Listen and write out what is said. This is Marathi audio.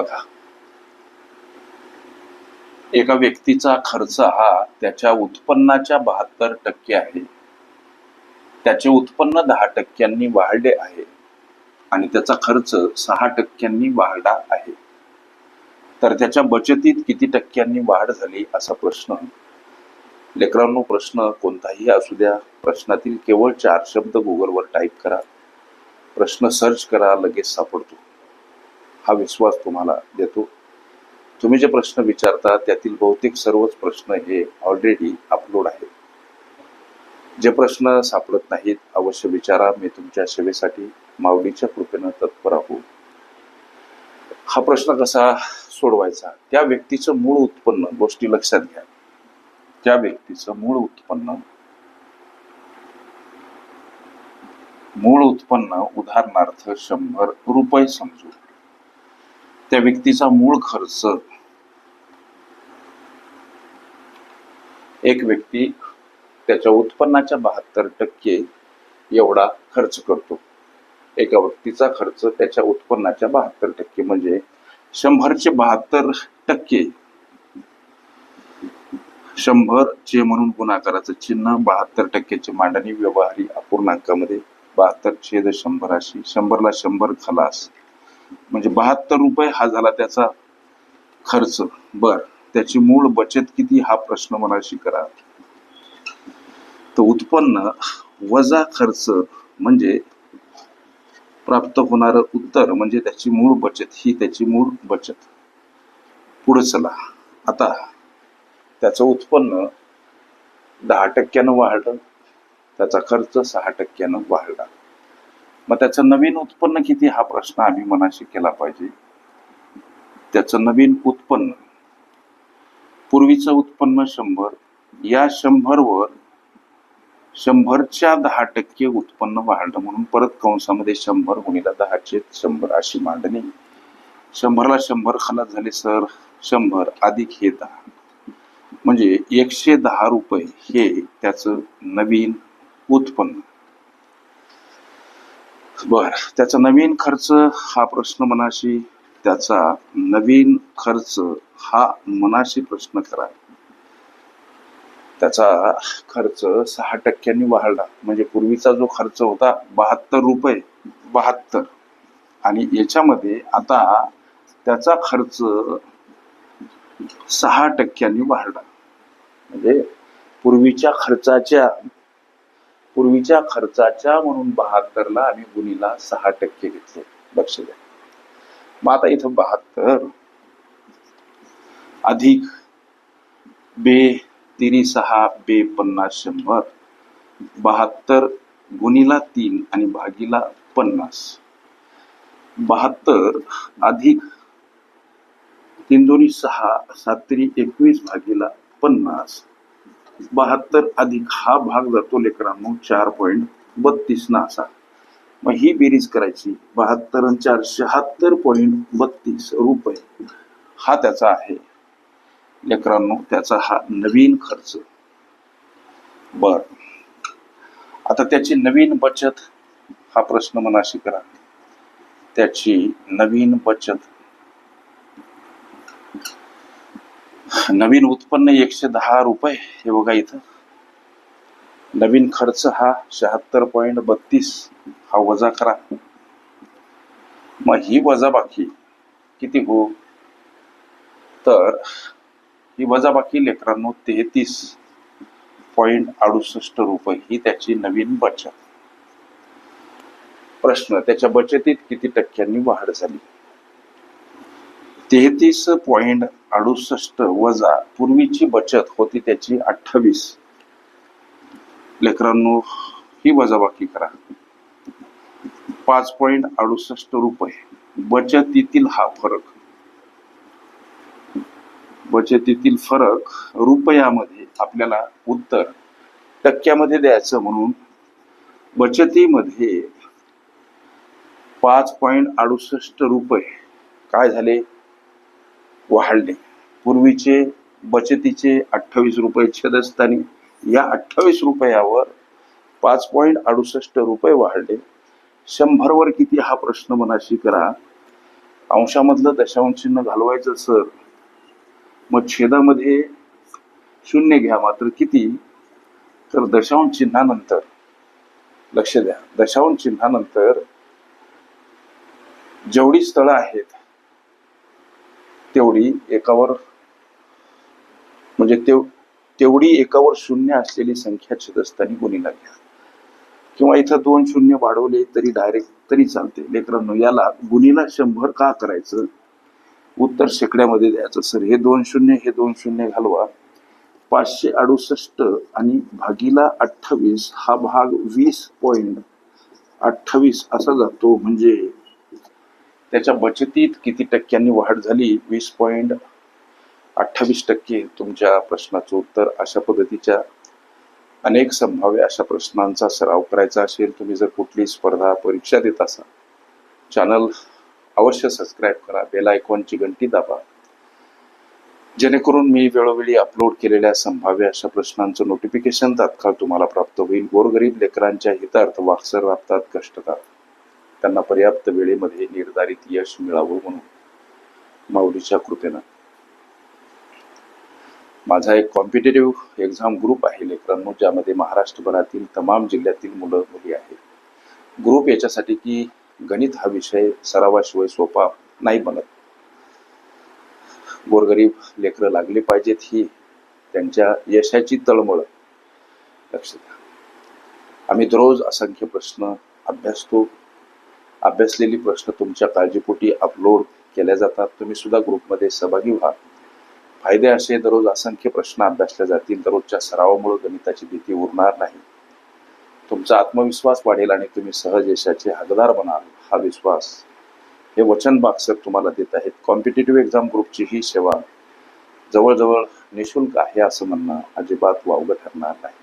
बघा. एका व्यक्तीचा खर्च हा त्याच्या उत्पन्नाच्या बहात्तर टक्के आहे. त्याचे उत्पन्न दहा टक्क्यांनी वाढले आहे आणि त्याचा खर्च सहा टक्क्यांनी वाढला आहे. तर त्याच्या बचतीत किती टक्क्यांनी वाढ झाली असा प्रश्न. लेकरांनो प्रश्न कोणताही असू द्या. प्रश्नातील केवळ चार शब्द गुगलवर टाईप करा. प्रश्न सर्च करा लगेच सापडतो. हा विश्वास तुम्हाला देतो. तुम्ही जे प्रश्न विचारता त्यातील बहुतेक सर्वच प्रश्न हे ऑलरेडी अपलोड आहेत. जे प्रश्न सापडत नाहीत अवश्य विचारा. मी तुमच्या सेवेसाठी माऊलीच्या कृपेनं तत्पर आहो. हा प्रश्न कसा सोडवायचा? त्या व्यक्तीचं मूळ उत्पन्न गोष्टी लक्षात घ्या. त्या व्यक्तीचं मूळ उत्पन्न मूळ उत्पन्न उदाहरणार्थ शंभर रुपये समजू. त्या व्यक्तीचा मूळ खर्च. एक व्यक्ती त्याच्या उत्पन्नाच्या बहात्तर टक्के एवढा खर्च करतो. एका व्यक्तीचा खर्च त्याच्या उत्पन्नाच्या बहात्तर टक्के म्हणजे शंभरचे बहात्तर टक्के. शंभर चे म्हणून गुणाकाराचं चिन्ह बहात्तर टक्क्याची मांडणी व्यवहारी अपूर्णांकामध्ये बहात्तर छेद शंभराशी शंभरला शंभर खलास. म्हणजे बहात्तर रुपये हा झाला त्याचा खर्च. बर त्याची मूळ बचत किती हा प्रश्न मनाशी करा. तर उत्पन्न वजा खर्च म्हणजे प्राप्त होणार उत्तर म्हणजे त्याची मूळ बचत ही त्याची मूळ बचत. पुढे चला. आता त्याचं उत्पन्न दहा टक्क्यानं वाढलं त्याचा खर्च सहा टक्क्यानं वाढला. मग त्याचं नवीन उत्पन्न किती हा प्रश्न आम्ही मनाशी केला पाहिजे. त्याचं नवीन उत्पन्न. पूर्वीचं उत्पन्न शंभर. या शंभरवर शंभरच्या दहा टक्के उत्पन्न वाढलं म्हणून परत कंसामध्ये शंभर गुणिला दहाचे शंभर अशी मांडणी. शंभरला शंभर खलास झाले सर शंभर अधिक हे दहा. म्हणजे एकशे दहा रुपये हे त्याचं नवीन उत्पन्न. बर. त्याचा नवीन खर्च हा प्रश्न मनाशी त्याचा नवीन खर्च हा मनाशी प्रश्न करा. त्याचा खर्च सहा टक्क्यांनी वाढला. म्हणजे पूर्वीचा जो खर्च होता बहात्तर रुपये बहात्तर. आणि याच्यामध्ये आता त्याचा खर्च सहा टक्क्यांनी वाढला. म्हणजे पूर्वीच्या खर्चाच्या पूर्वीच्या खर्चाच्या म्हणून बहात्तरला आम्ही गुणीला सहा टक्के घेतले. लक्ष द्या. मग आता इथं बहात्तर. अधिक बे तिन्ही सहा बे पन्नास शंभर. बहात्तर गुणीला तीन आणि भागीला पन्नास. बहात्तर अधिक तीन दोन्ही सहा सात तरी एकवीस भागीला पन्नास. बहात्तर अधिक हा भाग जातो लेकरांनो चार पॉईंट बत्तीस ना असा. मग ही बेरीज करायची. बहात्तर आणि चार शहात्तर पॉईंट बत्तीस रुपये. हा त्याचा आहे. लेकरांनो त्याचा हा नवीन खर्च. बर. आता त्याची नवीन बचत हा प्रश्न मनाशी करा. त्याची नवीन बचत नवीन उत्पन्न एकशे दहा रुपये हे बघा इथं. नवीन खर्च हा शहात्तर पॉईंट बत्तीस हा वजा करा. मग ही वजाबाकी किती हो? तर ही वजाबाकी लेकरांनो तेहतीस पॉईंट अडुसष्ट रुपये ही त्याची नवीन बचत. प्रश्न त्याच्या बचतीत किती टक्क्यांनी वाढ झाली? तेहतीस पॉईंट अडुसष्ट वजा पूर्वीची बचत होती त्याची अठ्ठावीस. लेकरांनो ही वजाबाकी करा. पाच पॉइंट अडुसष्ट रुपये. बचतीतील हा फरक. बचतीतील फरक रुपयामध्ये आपल्याला उत्तर टक्क्यामध्ये द्यायचं म्हणून बचतीमध्ये पाच पॉइंट अडुसष्ट रुपये. काय झाले? वाढले. पूर्वीचे बचतीचे अठ्ठावीस रुपये छेदस्थानी या अठ्ठावीस रुपयावर पाच पॉईंट अडुसष्ट रुपये वाढले. शंभरवर किती हा प्रश्न मनाशी करा अंशामधलं दशांश चिन्ह घालवायचं सर. मग छेदामध्ये शून्य घ्या मात्र किती? तर दशांश चिन्हानंतर लक्ष द्या. दशांश चिन्हानंतर जेवढी स्थळं आहेत तेवढी एकावर म्हणजे तेव तेवढी एकावर शून्य असलेली संख्या छेदस्थानी गुणीला घ्या किंवा इथं दोन शून्य वाढवले तरी डायरेक्ट तरी चालते. लेकरांनो याला गुणीला शंभर का करायचं? उत्तर शेकड्यामध्ये द्यायचं. सर हे दोन शून्य हे दोन शून्य घालवा. पाचशे अडुसष्ट आणि भागीला अठ्ठावीस हा भाग वीस पॉईंट अठ्ठावीस असा जातो. म्हणजे त्याच्या बचतीत किती टक्क्यांनी वाढ झाली? वीस पॉईंट अठ्ठावीस टक्के तुमच्या प्रश्नाचं उत्तर. अशा पद्धतीच्या अनेक संभाव्य अशा प्रश्नांचा सराव करायचा असेल तुम्ही जर कुठली स्पर्धा परीक्षा देत असाल चॅनल अवश्य सबस्क्राईब करा बेल आयकॉनची घंटी दाबा. जेणेकरून मी वेळोवेळी अपलोड केलेल्या संभाव्य अशा प्रश्नांचं नोटिफिकेशन तात्काळ तुम्हाला प्राप्त होईल. गोरगरीब लेकरांच्या हितार्थ वाक्सर राबतात कष्टतात. त्यांना पर्याप्त वेळेमध्ये निर्धारित यश मिळावं म्हणून माऊलीच्या कृपेनं. माझा एक कॉम्पिटेटिव्ह एक्झाम ग्रुप आहे लेकरांनो ज्यामध्ये महाराष्ट्रभरातील तमाम जिल्ह्यातील मुलं मुली आहेत. ग्रुप याच्यासाठी की गणित हा विषय सरावाशिवाय सोपा नाही बनत. गोरगरीब लेकरं लागले पाहिजेत ही त्यांच्या यशाची तळमळ. लक्ष द्या. आम्ही दररोज असंख्य प्रश्न अभ्यासतो अभ्यासलेली प्रश्न तुमच्या काळजीपोटी अपलोड केल्या जातात. तुम्ही सुद्धा ग्रुपमध्ये सहभागी व्हा. फायदे असे दररोज असंख्य प्रश्न अभ्यासले जातील. दररोजच्या सरावामुळे गणिताची भीती उरणार नाही. तुमचा आत्मविश्वास वाढेल आणि तुम्ही सहज यशाचे हकदार बनाल. हा विश्वास हे वचन बाक्सर तुम्हाला देत आहेत. कॉम्पिटेटिव्ह एक्झाम ग्रुपची ही सेवा जवळजवळ निशुल्क आहे असं म्हणणं अजिबात वावगं ठरणार नाही.